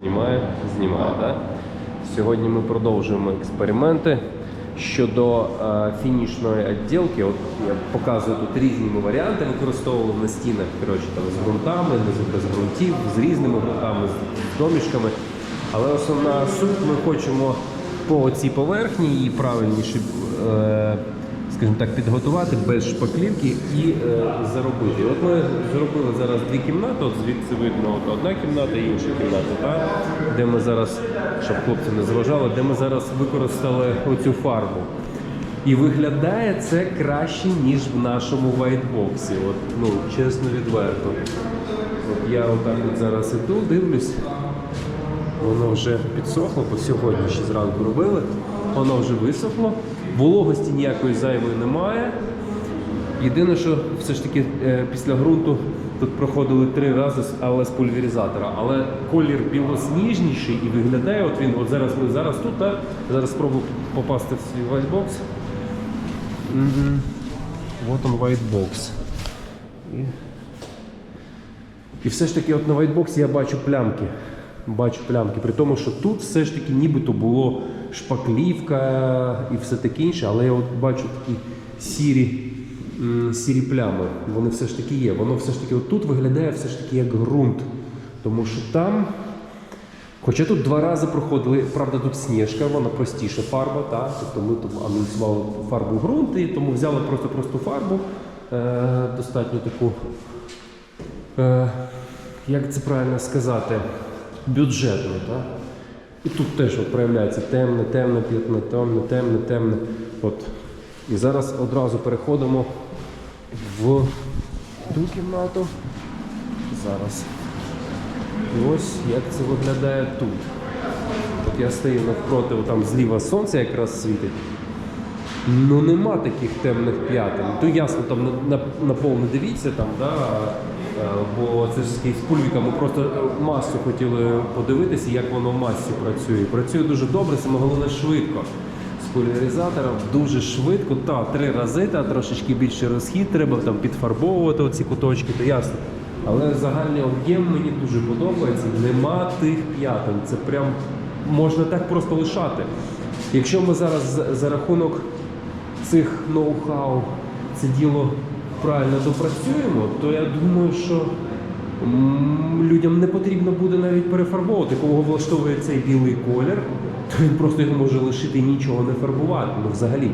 Знімає, знімає, так? Сьогодні ми продовжуємо експерименти щодо е, фінішної відділки. От я показую тут різні ми варіанти, використовували на стінах коротше, там, з ґрунтами, без ґрунтів, з різними ґрунтами, з домішками. Але основна суть ми хочемо по цій поверхні її правильніше, е, скажімо так, підготувати без шпаклівки і е, заробити. От ми зробили зараз дві кімнати, от звідси видно от одна кімната і інша кімната, та, де ми зараз, щоб хлопці не заважали, де ми зараз використали оцю фарбу. І виглядає це краще, ніж в нашому вайтбоксі. От, ну, чесно відверто. От я отак от зараз іду, дивлюсь. Воно вже підсохло, бо сьогодні ще зранку робили. Воно вже висохло. Вологості ніякої зайвої немає. Єдине, що все ж таки е, після ґрунту тут проходили три рази, але з пульверізатора. Але колір білосніжніший і виглядає, от він, от зараз зараз тут, так? зараз спробую попасти в свій вайтбокс. Вот он вайтбокс. І і все ж таки, от на вайтбоксі я бачу плямки. Бачу плямки. При тому, що тут все ж таки нібито було шпаклівка і все таке інше, але я от бачу такі сірі, сірі плями. Вони все ж таки є. Воно все ж таки от виглядає все ж таки як ґрунт. Тому що там. Хоча тут два рази проходили, правда, тут сніжка, вона простіша фарба, так? тобто ми тут анонсували фарбу ґрунт, тому взяли просто просту фарбу, е, достатньо таку е, як це правильно сказати, бюджетно. Так? І тут теж от проявляється темне, темне, п'ятне, темне, темне, темне. От. І зараз одразу переходимо в ту кімнату. Зараз. І ось як це виглядає тут. От я стою навпроти, там зліва сонце якраз світить. Ну нема таких темних п'ятин. То ясно, там на, на, на пол не дивіться, там, да, бо це ж з пульвіка. Ми просто е, масу хотіли подивитися, як воно в масі працює. Працює дуже добре, саме головне швидко. З поляризатором дуже швидко, та три рази, та трошечки більше розхід, треба там підфарбовувати оці куточки, то ясно. Але загальний об'єм мені дуже подобається. Нема тих п'ятин. Це прям можна так просто лишати. Якщо ми зараз за- за рахунок цих ноу-хау це діло правильно допрацюємо, то я думаю, що людям не потрібно буде навіть перефарбовувати. Кого влаштовує цей білий колір, то він просто його може лишити і нічого не фарбувати. Ну взагалі.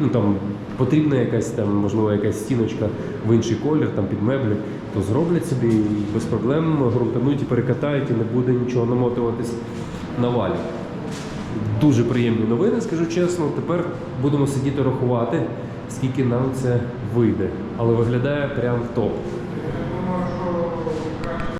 Ну там потрібна якась там, можливо, якась стіночка в інший колір, там під меблі, то зроблять собі і без проблем грунтануть і перекатають, і не буде нічого намотуватись на валі. Дуже приємні новини, скажу чесно. Тепер будемо сидіти рахувати, скільки нам це вийде. Але виглядає прям топ.